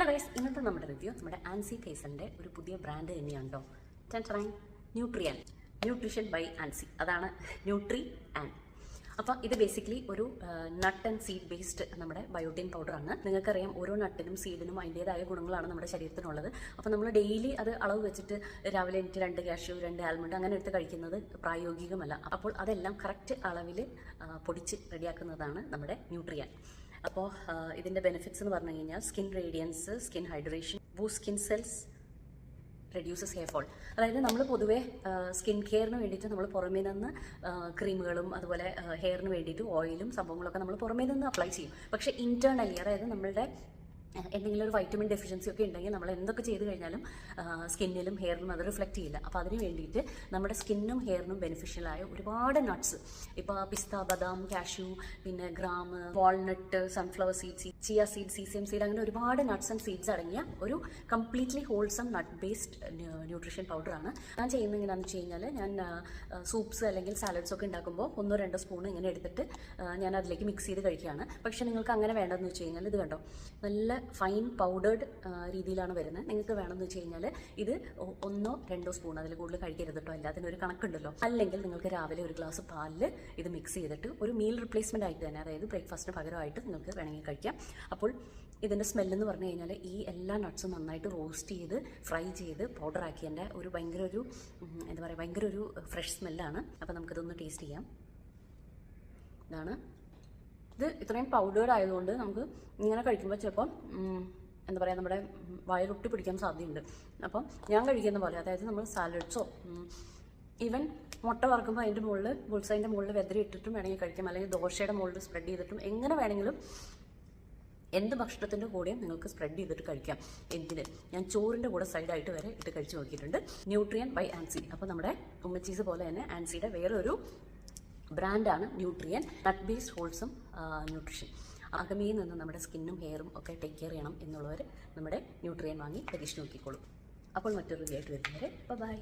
Hello guys ഇന്നത്തെ നമ്മുടെ review നമ്മുടെ ആൻസി ഫേസലിന്റെ ഒരു പുതിയ ബ്രാൻഡ് തന്നെയുണ്ടോ ടെൻട്രൈൻ ന്യൂട്രിയൻ ന്യൂട്രീഷൻ ബൈ ആൻസി അതാണ് ന്യൂട്രി ആൻഡ് അപ്പോൾ ഇത് ബേസിക്കലി ഒരു നട്ട് ആൻഡ് സീഡ് ബേസ്ഡ് നമ്മുടെ ബയോട്ടിൻ പൗഡറാണ് നിങ്ങൾക്കറിയാം ഓരോ നട്ടിനും സീഡിനും അതിന്റേതായ ഗുണങ്ങളാണ് നമ്മുടെ ശരീരത്തിനുള്ളത്. അപ്പോൾ നമ്മൾ ഡെയിലി അത് അളവ് വെച്ചിട്ട് രാവിലെ എനിക്ക് രണ്ട് കാഷ്യൂ രണ്ട് ആൽമണ്ട് അങ്ങനെ എടുത്ത് കഴിക്കുന്നത് പ്രായോഗികമല്ല. അപ്പോൾ അതെല്ലാം കറക്റ്റ് അളവിൽ പൊടിച്ച് റെഡിയാക്കുന്നതാണ് നമ്മുടെ ന്യൂട്രിയൻ അപ്പോൾ ഇതിന്റെ ബെനിഫിറ്റ്സ് എന്ന് പറഞ്ഞു കഴിഞ്ഞാൽ skin radiance skin hydration ബൂ skin cells reduces hair fall അതായത് നമ്മൾ പൊതുവേ സ്കിൻ കെയറിന് വേണ്ടിയിട്ട് നമ്മൾ പുറമേ നിന്ന് ക്രീമുകളും അതുപോലെ ഹെയറിന് വേണ്ടിയിട്ട് ഓയിലും സംഭവങ്ങളൊക്കെ നമ്മൾ പുറമേ നിന്ന് അപ്ലൈ ചെയ്യും. പക്ഷേ ഇന്റേർണലി അതായത് നമ്മളുടെ എന്തെങ്കിലും ഒരു വൈറ്റമിൻ ഡെഫിഷ്യൻസി ഒക്കെ ഉണ്ടെങ്കിൽ നമ്മൾ എന്തൊക്കെ ചെയ്ത് കഴിഞ്ഞാലും സ്കിന്നിലും ഹെയറിലും അത് റിഫ്ലക്റ്റ് ചെയ്യില്ല. അപ്പോൾ അതിന് വേണ്ടിയിട്ട് നമ്മുടെ സ്കിന്നും ഹെയറിനും ബെനിഫിഷ്യലായ ഒരുപാട് നട്ട്സ് ഇപ്പോൾ പിസ്ത ബദാം കാഷ്യൂ പിന്നെ gram walnut sunflower seeds chia seed sesame seed അങ്ങനെ ഒരുപാട് നട്ട്സ് ആൻഡ് സീഡ്സ് അടങ്ങിയ ഒരു completely wholesome nut based nutrition പൗഡറാണ് ഞാൻ ചെയ്യുന്നത് എങ്ങനെയാണെന്ന് വെച്ച് കഴിഞ്ഞാൽ ഞാൻ സൂപ്സ് അല്ലെങ്കിൽ സാലഡ്സ് ഒക്കെ ഉണ്ടാക്കുമ്പോൾ ഒന്നോ രണ്ടോ സ്പൂൺ ഇങ്ങനെ എടുത്തിട്ട് ഞാൻ അതിലേക്ക് മിക്സ് ചെയ്ത് കഴിക്കുകയാണ്. പക്ഷേ നിങ്ങൾക്ക് അങ്ങനെ വേണ്ടതെന്ന് വെച്ച് കഴിഞ്ഞാൽ ഇത് കണ്ടോ? നല്ല ഫൈൻ പൗഡേർഡ് രീതിയിലാണ് വരുന്നത്. നിങ്ങൾക്ക് വേണമെന്ന് വെച്ച് കഴിഞ്ഞാൽ ഇത് ഒന്നോ രണ്ടോ സ്പൂൺ അതിൽ കൂടുതൽ കഴിക്കരുത് കേട്ടോ എല്ലാത്തിനും ഒരു കണക്കുണ്ടല്ലോ. അല്ലെങ്കിൽ നിങ്ങൾക്ക് രാവിലെ ഒരു ഗ്ലാസ് പാലിൽ ഇത് മിക്സ് ചെയ്തിട്ട് ഒരു മീൽ റിപ്ലേസ്മെന്റ് ആയിട്ട് തന്നെ അതായത് ബ്രേക്ക്ഫാസ്റ്റിന് പകരമായിട്ട് നിങ്ങൾക്ക് വേണമെങ്കിൽ കഴിക്കാം. അപ്പോൾ ഇതിന്റെ സ്മെല്ലെന്ന് പറഞ്ഞു കഴിഞ്ഞാൽ ഈ എല്ലാ നട്ട്സും നന്നായിട്ട് റോസ്റ്റ് ചെയ്ത് ഫ്രൈ ചെയ്ത് എന്റെ ഒരു ഭയങ്കര ഒരു എന്താ പറയുക ഭയങ്കര ഒരു ഫ്രഷ് സ്മെല്ലാണ് അപ്പോൾ നമുക്കിതൊന്ന് ടേസ്റ്റ് ചെയ്യാം. ഇതാണ് ഇത് ഇത്രയും പൗഡേർഡ് ആയതുകൊണ്ട് നമുക്ക് ഇങ്ങനെ കഴിക്കുമ്പോൾ ചിലപ്പോൾ ഉം, എന്താ പറയുക നമ്മുടെ വയറൊട്ടി പിടിക്കാൻ സാധ്യതയുണ്ട്. അപ്പം ഞാൻ കഴിക്കുന്ന പോലെ അതായത് നമ്മൾ സാലഡ്സോ ഈവൻ മുട്ട വറക്കുമ്പോൾ അതിന്റെ മുകളിൽ ബുൾസൈന്റെ മുകളിൽ വെതറി ഇട്ടിട്ടും വേണമെങ്കിൽ കഴിക്കാം. അല്ലെങ്കിൽ ദോശയുടെ മുകളിൽ സ്പ്രെഡ് ചെയ്തിട്ടും എങ്ങനെ വേണമെങ്കിലും എന്ത് ഭക്ഷണത്തിന്റെ കൂടെയും നിങ്ങൾക്ക് സ്പ്രെഡ് ചെയ്തിട്ട് കഴിക്കാം. എന്തിന് ഞാൻ ചോറിന്റെ കൂടെ സൈഡായിട്ട് വരെ ഇട്ട് കഴിച്ച് നോക്കിയിട്ടുണ്ട്. ന്യൂട്രിയൻ ബൈ ആൻസി അപ്പോൾ നമ്മുടെ ഉമ്മച്ചീസ് പോലെ തന്നെ ആൻസിയുടെ വേറൊരു ബ്രാൻഡാണ് ന്യൂട്രിയൻ. നട്ട് ബേസ് ഹോൾസും ന്യൂട്രിഷൻ അകമയിൽ നിന്ന് നമ്മുടെ സ്കിന്നും ഹെയറും ഒക്കെ ടേക്ക് കെയർ ചെയ്യണം എന്നുള്ളവർ നമ്മുടെ ന്യൂട്രിയൻ വാങ്ങി പരീക്ഷ നോക്കിക്കോളും. അപ്പോൾ മറ്റൊരു വീഡിയോ ആയിട്ട് വരുന്നവരെ ബൈ